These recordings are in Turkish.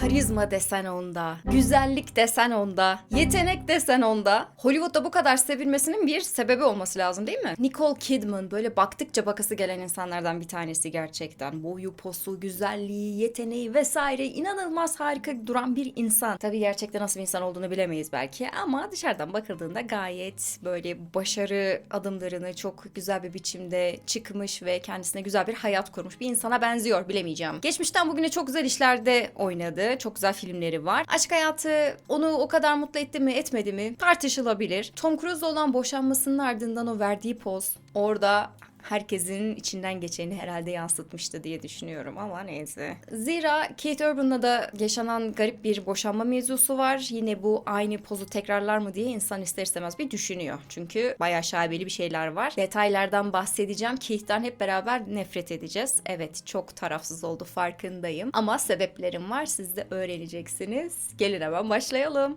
Karizma desen onda, güzellik desen onda, yetenek desen onda. Hollywood'da bu kadar sevilmesinin bir sebebi olması lazım değil mi? Nicole Kidman böyle baktıkça bakası gelen insanlardan bir tanesi gerçekten. Boyu, posu, güzelliği, yeteneği vesaire inanılmaz harika duran bir insan. Tabii gerçekten nasıl bir insan olduğunu bilemeyiz belki ama dışarıdan bakıldığında gayet böyle başarı adımlarını çok güzel bir biçimde çıkmış ve kendisine güzel bir hayat kurmuş bir insana benziyor bilemeyeceğim. Geçmişten bugüne çok güzel işlerde oynadı. Çok güzel filmleri var. Aşk hayatı onu o kadar mutlu etti mi etmedi mi tartışılabilir. Tom Cruise'la olan boşanmasının ardından o verdiği poz orada herkesin içinden geçeni herhalde yansıtmıştı diye düşünüyorum ama neyse. Zira Kate Urban'la da yaşanan garip bir boşanma mevzusu var. Yine bu aynı pozu tekrarlar mı diye insan ister istemez bir düşünüyor. Çünkü bayağı şaibeli bir şeyler var. Detaylardan bahsedeceğim. Kate'den hep beraber nefret edeceğiz. Evet çok tarafsız oldu farkındayım. Ama sebeplerim var. Siz de öğreneceksiniz. Gelin hemen başlayalım.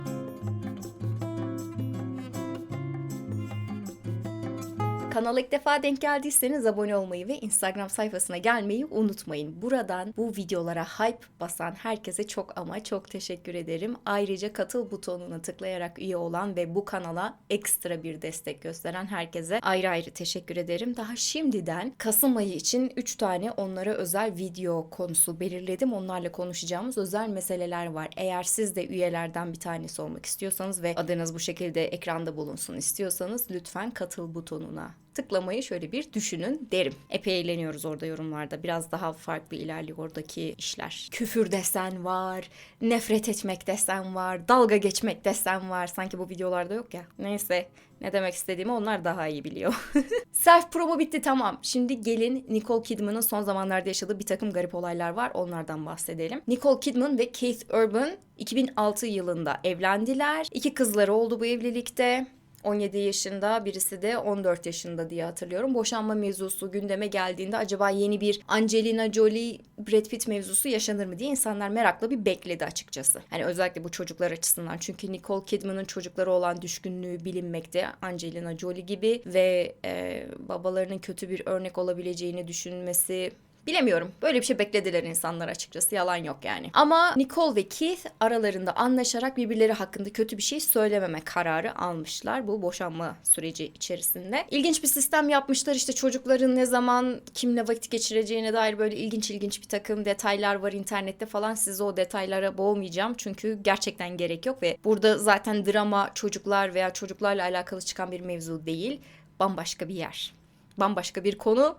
Kanala ilk defa denk geldiyseniz abone olmayı ve Instagram sayfasına gelmeyi unutmayın. Buradan bu videolara hype basan herkese çok ama çok teşekkür ederim. Ayrıca katıl butonuna tıklayarak üye olan ve bu kanala ekstra bir destek gösteren herkese ayrı ayrı teşekkür ederim. Daha şimdiden Kasım ayı için 3 tane onlara özel video konusu belirledim. Onlarla konuşacağımız özel meseleler var. Eğer siz de üyelerden bir tanesi olmak istiyorsanız ve adınız bu şekilde ekranda bulunsun istiyorsanız lütfen katıl butonuna tıklamayı şöyle bir düşünün derim. Epey eğleniyoruz orada yorumlarda. Biraz daha farklı ilerliyor oradaki işler. Küfür desen var, nefret etmek desen var, dalga geçmek desen var. Sanki bu videolarda yok ya. Neyse ne demek istediğimi onlar daha iyi biliyor. Self promo bitti tamam. Şimdi gelin Nicole Kidman'ın son zamanlarda yaşadığı bir takım garip olaylar var. Onlardan bahsedelim. Nicole Kidman ve Keith Urban 2006 yılında evlendiler. İki kızları oldu bu evlilikte. 17 yaşında birisi de 14 yaşında diye hatırlıyorum. Boşanma mevzusu gündeme geldiğinde acaba yeni bir Angelina Jolie Brad Pitt mevzusu yaşanır mı diye insanlar merakla bir bekledi açıkçası. Hani özellikle bu çocuklar açısından çünkü Nicole Kidman'ın çocukları olan düşkünlüğü bilinmekte Angelina Jolie gibi ve e, babalarının kötü bir örnek olabileceğini düşünmesi Bilemiyorum. Böyle bir şey beklediler insanlar açıkçası. Yalan yok yani. Ama Nicole ve Keith aralarında anlaşarak birbirleri hakkında kötü bir şey söylememe kararı almışlar bu boşanma süreci içerisinde. İlginç bir sistem yapmışlar. İşte çocukların ne zaman kimle vakit geçireceğine dair böyle ilginç ilginç bir takım detaylar var internette falan. Sizi o detaylara boğmayacağım. Çünkü gerçekten gerek yok ve burada zaten drama çocuklar veya çocuklarla alakalı çıkan bir mevzu değil. Bambaşka bir yer. Bambaşka bir konu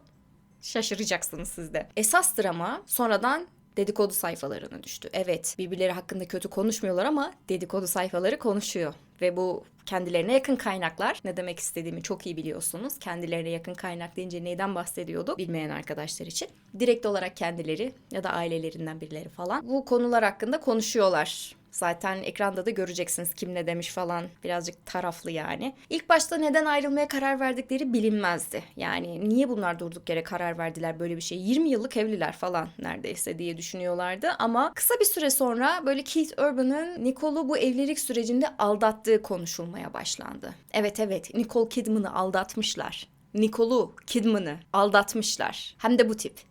Şaşıracaksınız siz de. Esas drama sonradan dedikodu sayfalarına düştü. Evet birbirleri hakkında kötü konuşmuyorlar ama dedikodu sayfaları konuşuyor. Ve bu kendilerine yakın kaynaklar ne demek istediğimi çok iyi biliyorsunuz. Kendilerine yakın kaynak deyince neyden bahsediyordu bilmeyen arkadaşlar için. Direkt olarak kendileri ya da ailelerinden birileri falan bu konular hakkında konuşuyorlar. Zaten ekranda da göreceksiniz kim ne demiş falan. Birazcık taraflı yani. İlk başta neden ayrılmaya karar verdikleri bilinmezdi. Yani niye bunlar durduk yere karar verdiler böyle bir şey? 20 yıllık evliler falan neredeyse diye düşünüyorlardı. Ama kısa bir süre sonra böyle Keith Urban'ın Nicole'u bu evlilik sürecinde aldattığı konuşulmaya başlandı. Evet evet Nicole Kidman'ı aldatmışlar. Nicole'u Kidman'ı aldatmışlar. Hem de bu tip.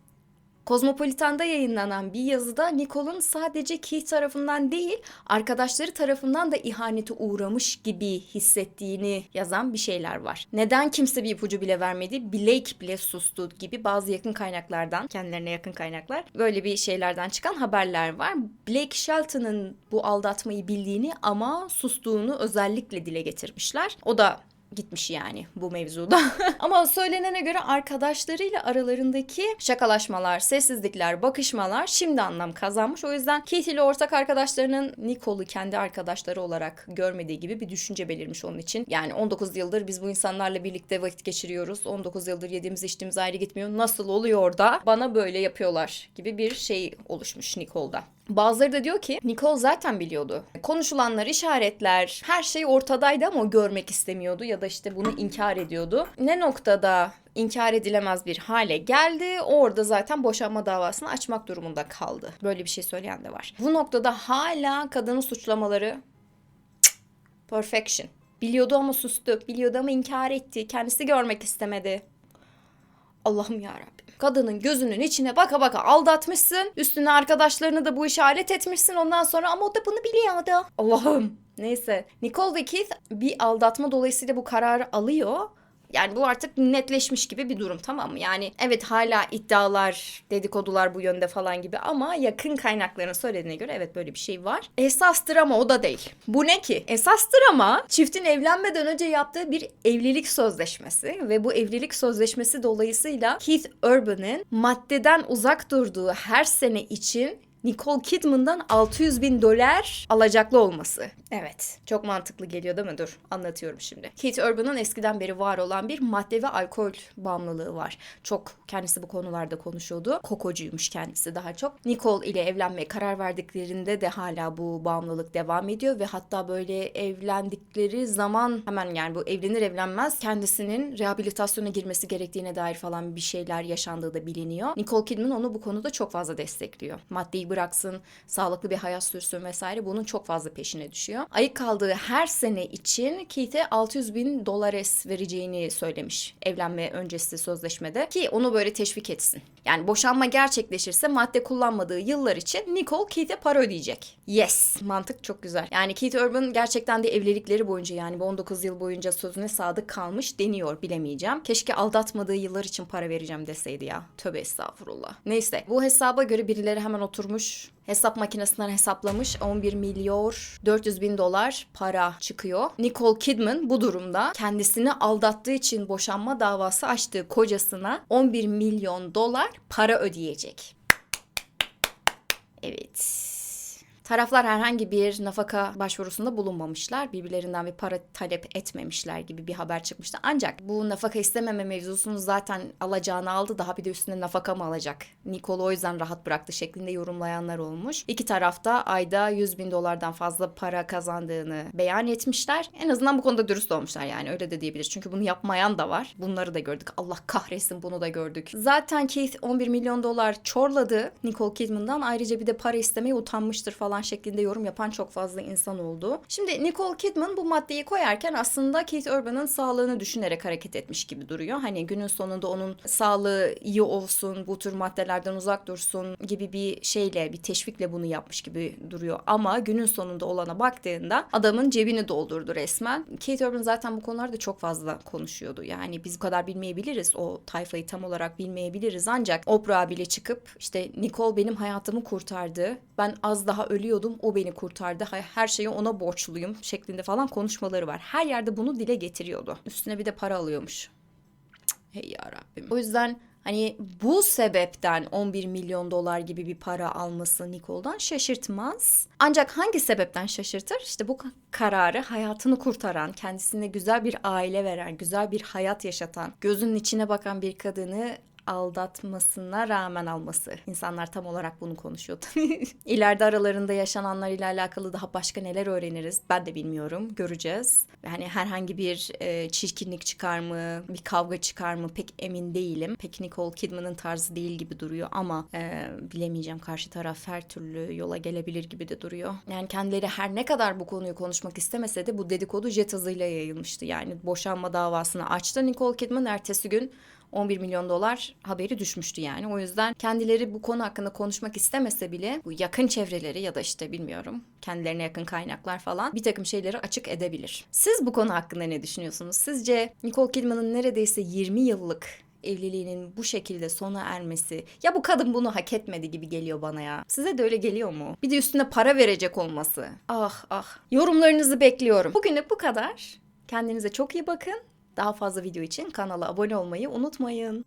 Kozmopolitan'da yayınlanan bir yazıda Nicole'un sadece Keith tarafından değil, arkadaşları tarafından da ihanete uğramış gibi hissettiğini yazan bir şeyler var. Neden kimse bir ipucu bile vermedi, Blake bile sustu gibi bazı yakın kaynaklardan, kendilerine yakın kaynaklar, böyle bir şeylerden çıkan haberler var. Blake Shelton'ın bu aldatmayı bildiğini ama sustuğunu özellikle dile getirmişler. O da gitmiş yani bu mevzuda. Ama söylenene göre arkadaşlarıyla aralarındaki şakalaşmalar, sessizlikler, bakışmalar şimdi anlam kazanmış. O yüzden Keith ile ortak arkadaşlarının Nicole'u kendi arkadaşları olarak görmediği gibi bir düşünce belirmiş onun için. Yani 19 yıldır biz bu insanlarla birlikte vakit geçiriyoruz. 19 yıldır yediğimiz içtiğimiz ayrı gitmiyor. Nasıl oluyor da bana böyle yapıyorlar gibi bir şey oluşmuş Nicole'da. Bazıları da diyor ki Nicole zaten biliyordu. Konuşulanlar, işaretler, her şey ortadaydı ama o görmek istemiyordu ya da işte bunu inkar ediyordu. Ne noktada inkar edilemez bir hale geldi. Orada zaten boşanma davasını açmak durumunda kaldı. Böyle bir şey söyleyen de var. Bu noktada hala kadının suçlamaları perfection. Biliyordu ama sustu. Biliyordu ama inkar etti. Kendisi görmek istemedi. Allah'ım ya Rabbim. Kadının gözünün içine baka baka aldatmışsın. Üstüne arkadaşlarını da bu işe alet etmişsin. Ondan sonra ama o da bunu biliyordu. Allah'ım. Neyse. Nicole ve Keith bir aldatma dolayısıyla bu kararı alıyor. Yani bu artık netleşmiş gibi bir durum tamam mı? Yani evet hala iddialar, dedikodular bu yönde falan gibi ama yakın kaynakların söylediğine göre evet böyle bir şey var. Esas drama o da değil. Bu ne ki? Esas drama çiftin evlenmeden önce yaptığı bir evlilik sözleşmesi ve bu evlilik sözleşmesi dolayısıyla Keith Urban'ın maddeden uzak durduğu her sene için Nicole Kidman'dan 600 bin dolar alacaklı olması. Evet. Çok mantıklı geliyor değil mi? Dur anlatıyorum şimdi. Keith Urban'ın eskiden beri var olan bir madde ve alkol bağımlılığı var. Çok kendisi bu konularda konuşuyordu. Kokocuymuş kendisi daha çok. Nicole ile evlenmeye karar verdiklerinde de hala bu bağımlılık devam ediyor ve hatta böyle evlendikleri zaman hemen yani bu evlenir evlenmez kendisinin rehabilitasyona girmesi gerektiğine dair falan bir şeyler yaşandığı da biliniyor. Nicole Kidman onu bu konuda çok fazla destekliyor. Maddeyi bıraksın, sağlıklı bir hayat sürsün vesaire bunun çok fazla peşine düşüyor. Ayık kaldığı her sene için Keith'e 600 bin dolares vereceğini söylemiş evlenme öncesi sözleşmede ki onu böyle teşvik etsin. Yani boşanma gerçekleşirse madde kullanmadığı yıllar için Nicole Keith'e para ödeyecek. Yes. Mantık çok güzel. Yani Keith Urban gerçekten de evlilikleri boyunca yani bu 19 yıl boyunca sözüne sadık kalmış deniyor bilemeyeceğim. Keşke aldatmadığı yıllar için para vereceğim deseydi ya. Tövbe estağfurullah. Neyse bu hesaba göre birileri hemen oturmuş hesap makinesinden hesaplamış 11 milyon 400 bin dolar para çıkıyor. Nicole Kidman bu durumda kendisini aldattığı için boşanma davası açtığı kocasına 11 milyon dolar para ödeyecek. Evet. Taraflar herhangi bir nafaka başvurusunda bulunmamışlar. Birbirlerinden bir para talep etmemişler gibi bir haber çıkmıştı. Ancak bu nafaka istememe mevzusunu zaten alacağını aldı. Daha bir de üstüne nafaka mı alacak? Nicole o yüzden rahat bıraktı şeklinde yorumlayanlar olmuş. İki tarafta ayda 100 bin dolardan fazla para kazandığını beyan etmişler. En azından bu konuda dürüst olmuşlar yani öyle de diyebiliriz. Çünkü bunu yapmayan da var. Bunları da gördük. Allah kahretsin bunu da gördük. Zaten Keith 11 milyon dolar çorladı Nicole Kidman'dan. Ayrıca bir de para istemeye utanmıştır falan şeklinde yorum yapan çok fazla insan oldu. Şimdi Nicole Kidman bu maddeyi koyarken aslında Keith Urban'ın sağlığını düşünerek hareket etmiş gibi duruyor. Hani günün sonunda onun sağlığı iyi olsun, bu tür maddelerden uzak dursun gibi bir şeyle, bir teşvikle bunu yapmış gibi duruyor. Ama günün sonunda olana baktığında adamın cebini doldurdu resmen. Keith Urban zaten bu konularda çok fazla konuşuyordu. Yani biz bu kadar bilmeyebiliriz. O tayfayı tam olarak bilmeyebiliriz. Ancak Oprah bile çıkıp işte Nicole benim hayatımı kurtardı. Ben az daha ölüyordum. O beni kurtardı. Her şeyi ona borçluyum şeklinde falan konuşmaları var. Her yerde bunu dile getiriyordu. Üstüne bir de para alıyormuş. Hey ya Rabbim. O yüzden Hani bu sebepten 11 milyon dolar gibi bir para alması Nicole'dan şaşırtmaz. Ancak hangi sebepten şaşırtır? İşte bu kararı hayatını kurtaran, kendisine güzel bir aile veren, güzel bir hayat yaşatan, gözünün içine bakan bir kadını aldatmasına rağmen alması. İnsanlar tam olarak bunu konuşuyordu. İleride aralarında yaşananlar ile alakalı daha başka neler öğreniriz ben de bilmiyorum. Göreceğiz. Yani herhangi bir e, çirkinlik çıkar mı, bir kavga çıkar mı pek emin değilim. Pek Nicole Kidman'ın tarzı değil gibi duruyor ama e, bilemeyeceğim. Karşı taraf her türlü yola gelebilir gibi de duruyor. Yani kendileri her ne kadar bu konuyu konuşmak istemese de bu dedikodu jet hızıyla yayılmıştı. Yani boşanma davasını açtı Nicole Kidman ertesi gün 11 milyon dolar haberi düşmüştü yani. O yüzden kendileri bu konu hakkında konuşmak istemese bile bu yakın çevreleri ya da işte bilmiyorum kendilerine yakın kaynaklar falan bir takım şeyleri açık edebilir. Siz bu konu hakkında ne düşünüyorsunuz? Sizce Nicole Kidman'ın neredeyse 20 yıllık evliliğinin bu şekilde sona ermesi ya bu kadın bunu hak etmedi gibi geliyor bana ya. Size de öyle geliyor mu? Bir de üstüne para verecek olması. Ah ah. Yorumlarınızı bekliyorum. Bugünlük bu kadar. Kendinize çok iyi bakın. Daha fazla video için kanala abone olmayı unutmayın.